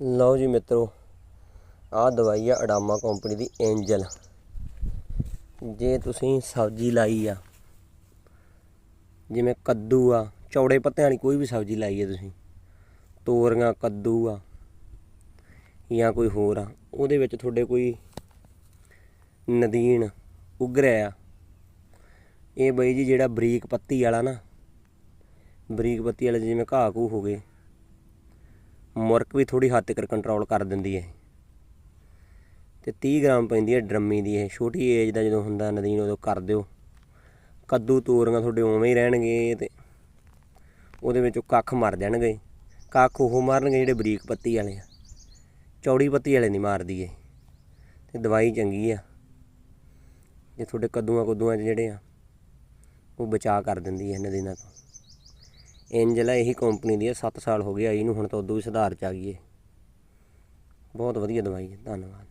ਲਓ ਜੀ ਮਿੱਤਰੋ, ਆਹ ਦਵਾਈ ਆ ਅਡਾਮਾ ਕੰਪਨੀ ਦੀ ਐਂਜਲ ਜੇ ਤੁਸੀਂ ਸਬਜ਼ੀ ਲਾਈ ਆ, ਜਿਵੇਂ ਕੱਦੂ ਆ, ਚੌੜੇ ਪੱਤਿਆਂ ਵਾਲੀ ਕੋਈ ਵੀ ਸਬਜ਼ੀ ਲਾਈ ਆ ਤੁਸੀਂ, ਤੋਰੀਆਂ, ਕੱਦੂ ਆ, ਜਾਂ ਕੋਈ ਹੋਰ ਆ, ਉਹਦੇ ਵਿੱਚ ਤੁਹਾਡੇ ਕੋਈ ਨਦੀਨ ਉੱਗ ਰਿਹਾ ਆ। ਇਹ ਬਈ ਜੀ ਜਿਹੜਾ ਬਰੀਕ ਪੱਤੀ ਵਾਲਾ ਨਾ, ਬਰੀਕ ਪੱਤੀ ਵਾਲੇ ਜਿਵੇਂ ਘਾਹ ਘੂ ਹੋ ਗਏ ਮੁਰਕ ਵੀ ਥੋੜੀ ਹੱਦ ਤੱਕ ਕੰਟਰੋਲ ਕਰ ਦਿੰਦੀ ਹੈ। ਤੇ 30 ਗ੍ਰਾਮ ਪੈਂਦੀ ਹੈ ਡਰਮੀ ਦੀ ਇਹ। ਛੋਟੀ ਏਜ ਦਾ ਜਦੋਂ ਹੁੰਦਾ ਨਦੀਨ, ਉਦੋਂ ਕਰ ਦਿਓ। ਕੱਦੂ ਤੋਰੀਆਂ ਤੁਹਾਡੇ ਉਵੇਂ ਹੀ ਰਹਿਣਗੇ ਤੇ ਉਹਦੇ ਵਿੱਚੋਂ ਕੱਖ ਮਰ ਜਾਣਗੇ। ਕੱਖ ਉਹ ਮਾਰਨਗੇ ਜਿਹੜੇ ਬਰੀਕ ਪੱਤੀ ਵਾਲੇ ਆ। ਚੌੜੀ ਪੱਤੀ ਵਾਲੇ ਨਹੀਂ ਮਾਰਦੀ ਇਹ। ਤੇ ਦਵਾਈ ਚੰਗੀ ਆ। ਜੇ ਤੁਹਾਡੇ ਕੱਦੂਆਂ ਕੁੱਦੂਆਂ 'ਚ ਜਿਹੜੇ ਆ, ਉਹ ਬਚਾ ਕਰ ਦਿੰਦੀ ਹੈ ਨਦੀਨਾਂ ਤੋਂ। ਐਂਜਲ ਹੈ ਇਹੀ ਕੰਪਨੀ ਦੀ ਹੈ 7 ਸਾਲ ਹੋ ਗਏ ਆਈ ਨੂੰ, ਹੁਣ ਤਾਂ ਉਦੋਂ ਵੀ ਸੁਧਾਰ ਚ ਆ ਗਈ ਹੈ ਬਹੁਤ ਵਧੀਆ ਦਵਾਈ ਹੈ ਧੰਨਵਾਦ।